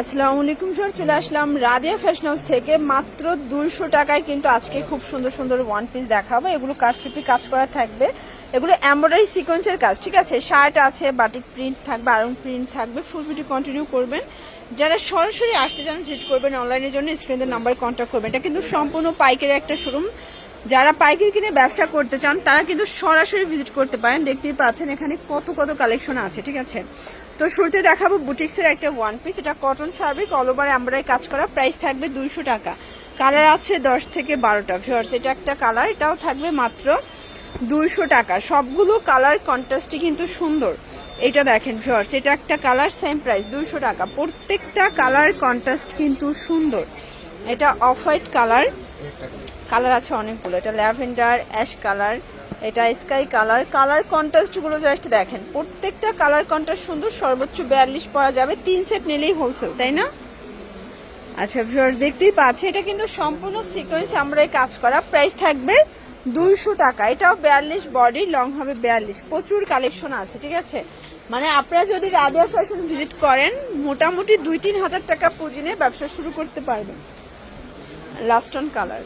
আসসালামু আলাইকুম, স্যার। চলে আসলাম রাদিয়া ফ্যাশন হাউস থেকে। মাত্র দুইশো টাকায় কিন্তু আজকে খুব সুন্দর সুন্দর ওয়ান পিস দেখাবো। এগুলো কাজটিপি কাজ করা থাকবে। এগুলো এমব্রয়ডারি সিকোয়েন্সের কাজ, ঠিক আছে? শার্ট আছে বাটিক প্রিন্ট থাকবে আরং প্রিন্ট থাকবে ফুল ভিডিও কন্টিনিউ করবেন। যারা সরাসরি আসতে চান ভিজিট করবেন অনলাইনের জন্য। স্ক্রিনের নাম্বারে কন্ট্যাক্ট করবেন। এটা কিন্তু সম্পূর্ণ পাইকারি একটা শোরুম যারা পাইকারি কিনে ব্যবসা করতে চান, তারা কিন্তু সরাসরি ভিজিট করতে পারেন। দেখতেই পাচ্ছেন এখানে কত কত কালেকশন আছে, ঠিক আছে? তো শুরুতে দেখাবো বুটিক্সের একটা ওয়ান পিস এটা cotton fabric all over embroidery কাজ করা। প্রাইস থাকবে দুইশো টাকা। কালার আছে দশ থেকে বারোটা। ভিউয়ার্স এটা একটা কালার এটাও থাকবে মাত্র দুইশো টাকা। সবগুলো কালার কন্ট্রাস্টই কিন্তু সুন্দর। এটা দেখেন ভিউয়ার্স এটা একটা কালার সেম প্রাইস দুইশো টাকা। প্রত্যেকটা কালার কন্ট্রাস্ট কিন্তু সুন্দর। এটা অফ হোয়াইট কালার কালার আছে অনেকগুলো। এটা ল্যাভেন্ডার, অ্যাশ কালার, এটা স্কাই কালার। কালার কন্ট্রাস্টগুলো জাস্ট দেখেন, প্রত্যেকটা কালার কন্ট্রাস্ট সুন্দর, সর্বোচ্চ বিয়াল্লিশ পরা যাবে, তিন সেট নিলেই হোলসেল তাই না? আচ্ছা ভিউয়ার্স দেখতেই পাচ্ছি এটা কিন্তু সম্পূর্ণ সিকোয়েন্স আমরা এই কাজ করা। প্রাইস থাকবে দুইশো টাকা, এটাও বিয়াল্লিশ বডি লং হবে বিয়াল্লিশ। প্রচুর কালেকশন আছে, ঠিক আছে? মানে আপনারা যদি রাদিয়া ফ্যাশন ভিজিট করেন, মোটামুটি দুই তিন হাজার টাকা পুঁজি নিয়ে ব্যবসা শুরু করতে পারবেন। লাস্টন কালার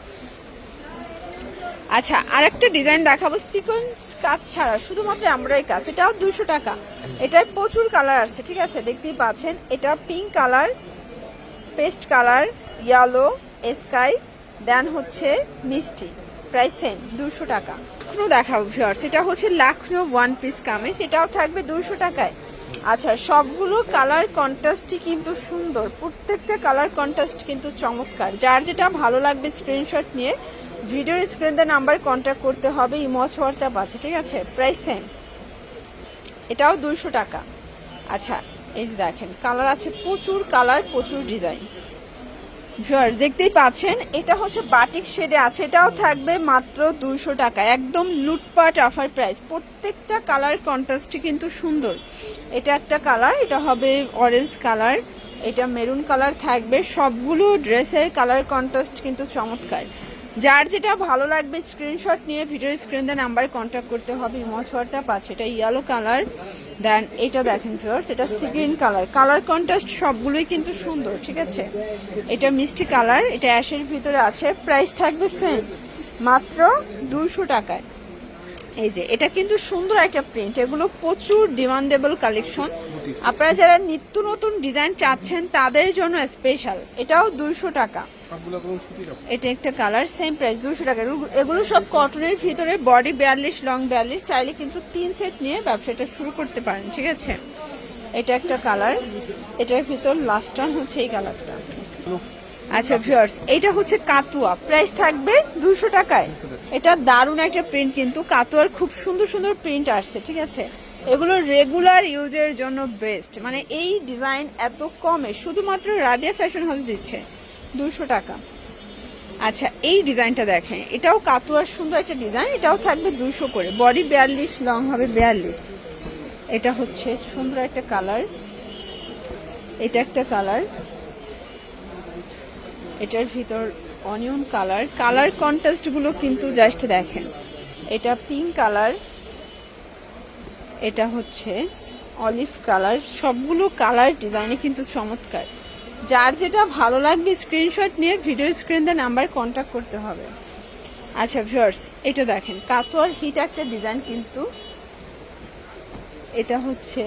আচ্ছা আর একটা ডিজাইন দেখাবো সিকোয়েন্স কাজ ছাড়া, শুধুমাত্র আমরাই কাজ এটাও দুশো টাকা। এটার প্রচুর কালার আছে, ঠিক আছে? দেখতেই পাচ্ছেন, এটা pink colour paste colour yellow sky then হচ্ছে মিষ্টি প্রাইস সেম দুশো টাকা। লখনৌ দেখাবো ভিউয়ার্স এটা হচ্ছে লাখনো ওয়ান পিস কামিজ, এটাও থাকবে দুশো টাকায়। আচ্ছা সবগুলো কালার কন্ট্রাস্টই কিন্তু সুন্দর, প্রত্যেকটা কালার কন্ট্রাস্ট কিন্তু চমৎকার। যার যেটা ভালো লাগবে স্ক্রিনশট নিয়ে ভিডিওর স্ক্রিনতে নাম্বার কন্ট্যাক্ট করতে হবে, ইমজ, হোয়াটসঅ্যাপ আছে, ঠিক আছে? প্রাইস সেম এটাও দুশো টাকা। আচ্ছা এই যে দেখেন কালার আছে প্রচুর কালার প্রচুর ডিজাইন ভিউয়ার্স দেখতেই পাচ্ছেন, এটা হচ্ছে বাটিক শেডে আছে, এটাও থাকবে মাত্র দুইশো টাকা। একদম লুটপাট অফার প্রাইস প্রত্যেকটা কালার কন্ট্রাস্টই কিন্তু সুন্দর। এটা একটা কালার এটা হবে অরেঞ্জ কালার এটা মেরুন কালার থাকবে। সবগুলো ড্রেসের কালার কন্ট্রাস্ট কিন্তু চমৎকার। যার যেটা ভালো লাগবে স্ক্রিনশট নিয়ে ভিডিও স্ক্রিনে নাম্বার কন্ট্যাক্ট করতে হবে ইমজ হোয়াটসঅ্যাপ আছে, এটা ইয়েলো কালার দেন এটা দেখেন ফিওর্স এটা সিগ্রিন কালার কালার কন্ট্রাস্ট সবগুলোই কিন্তু সুন্দর, ঠিক আছে? এটা মিষ্টি কালার এটা অ্যাশের ভিতরে আছে প্রাইস থাকবে সেম মাত্র দুইশো টাকায়। এই যে, এটা কিন্তু সুন্দর একটা প্রিন্ট এগুলো প্রচুর ডিমান্ডেবল কালেকশন আপনারা যারা নিত্য নতুন ডিজাইন চাচ্ছেন তাদের জন্য স্পেশাল এটাও দুইশো টাকা। এটা একটা কালার সেম প্রাইস দুশো টাকা। এগুলো- সব কটনের ভিতরে বডি বিয়াল্লিশ লং বিয়াল্লিশ চাইলে কিন্তু তিন সেট নিয়ে ব্যবসাটা শুরু করতে পারেন ঠিক আছে? এটা একটা কালার এটার ভিতর লাস্ট টান হচ্ছে এই কালারটা আচ্ছা ভিউয়ার্স এটা হচ্ছে কাতুয়া। প্রাইস থাকবে দুশো টাকায়। এটা দারুণ একটা প্রিন্ট কিন্তু। কাতুয়ার খুব সুন্দর সুন্দর প্রিন্ট আসছে, ঠিক আছে? এগুলো রেগুলার ইউজের জন্য বেস্ট মানে এই ডিজাইন এত কমে, শুধুমাত্র রাদিয়া ফ্যাশন হাউস দিচ্ছে দুশো টাকা। আচ্ছা এই ডিজাইনটা দেখেন। এটাও কাতুয়ার সুন্দর একটা ডিজাইন এটাও থাকবে দুশো করে। বডি বিয়াল্লিশ লং হবে বিয়াল্লিশ। এটা হচ্ছে সুন্দর একটা কালার এটা একটা কালার এটার ভিতর অনিয়ন কালার। কালার কন্ট্রাস্টগুলো কিন্তু জাস্ট দেখেন। এটা পিঙ্ক কালার, এটা হচ্ছে অলিভ কালার। সবগুলো কালার ডিজাইনে কিন্তু চমৎকার। যার যেটা ভালো লাগবে স্ক্রিনশট নিয়ে ভিডিও স্ক্রিন স্ক্রিনে নাম্বার কন্ট্যাক্ট করতে হবে। আচ্ছা ভিউয়ার্স এটা দেখেন, কাতোয়ার হিট একটা ডিজাইন কিন্তু। এটা হচ্ছে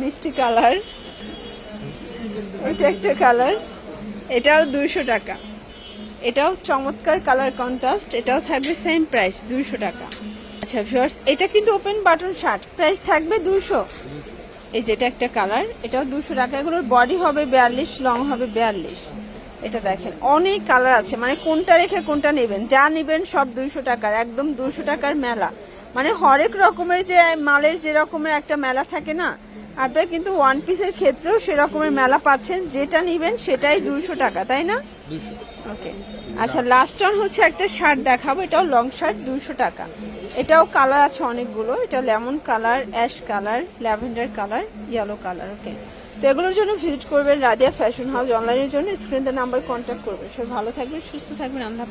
মিষ্টি কালার। এটা একটা কালার। এটাও দুইশো টাকা। এটাও চমৎকার কালার কন্ট্রাস্ট এটাও থাকবে সেম প্রাইস দুইশো টাকা। আচ্ছা ভিউয়ার্স এটা কিন্তু ওপেন বাটন শার্ট প্রাইস থাকবে দুশো এই যেটা একটা কালার এটাও দুশো টাকা। এগুলোর বডি হবে বিয়াল্লিশ লং হবে বিয়াল্লিশ। এটা দেখেন, অনেক কালার আছে। মানে কোনটা রেখে কোনটা নেবেন? যা নেবেন সব দুইশো টাকার, একদম দুশো টাকার মেলা। মানে হরেক রকমের যে মালের যে রকমের একটা মেলা থাকে না আপনারা কিন্তু ওয়ান পিসের ক্ষেত্রেও সেরকমের মেলা পাচ্ছেন। যেটা নেবেন সেটাই দুইশো টাকা তাই না? ওকে আচ্ছা লাস্ট অন হচ্ছে একটা শার্ট দেখাবো। এটাও লং শার্ট দুইশো টাকা। এটাও কালার আছে অনেকগুলো। এটা lemon colour ash colour lavender colour yellow colour okay তো এগুলোর জন্য ভিজিট করবেন রাদিয়া ফ্যাশন হাউস অনলাইনের জন্য। স্ক্রিনে নাম্বার কন্ট্যাক্ট করবেন। সবাই ভালো থাকবেন সুস্থ থাকবেন আল্লাহ।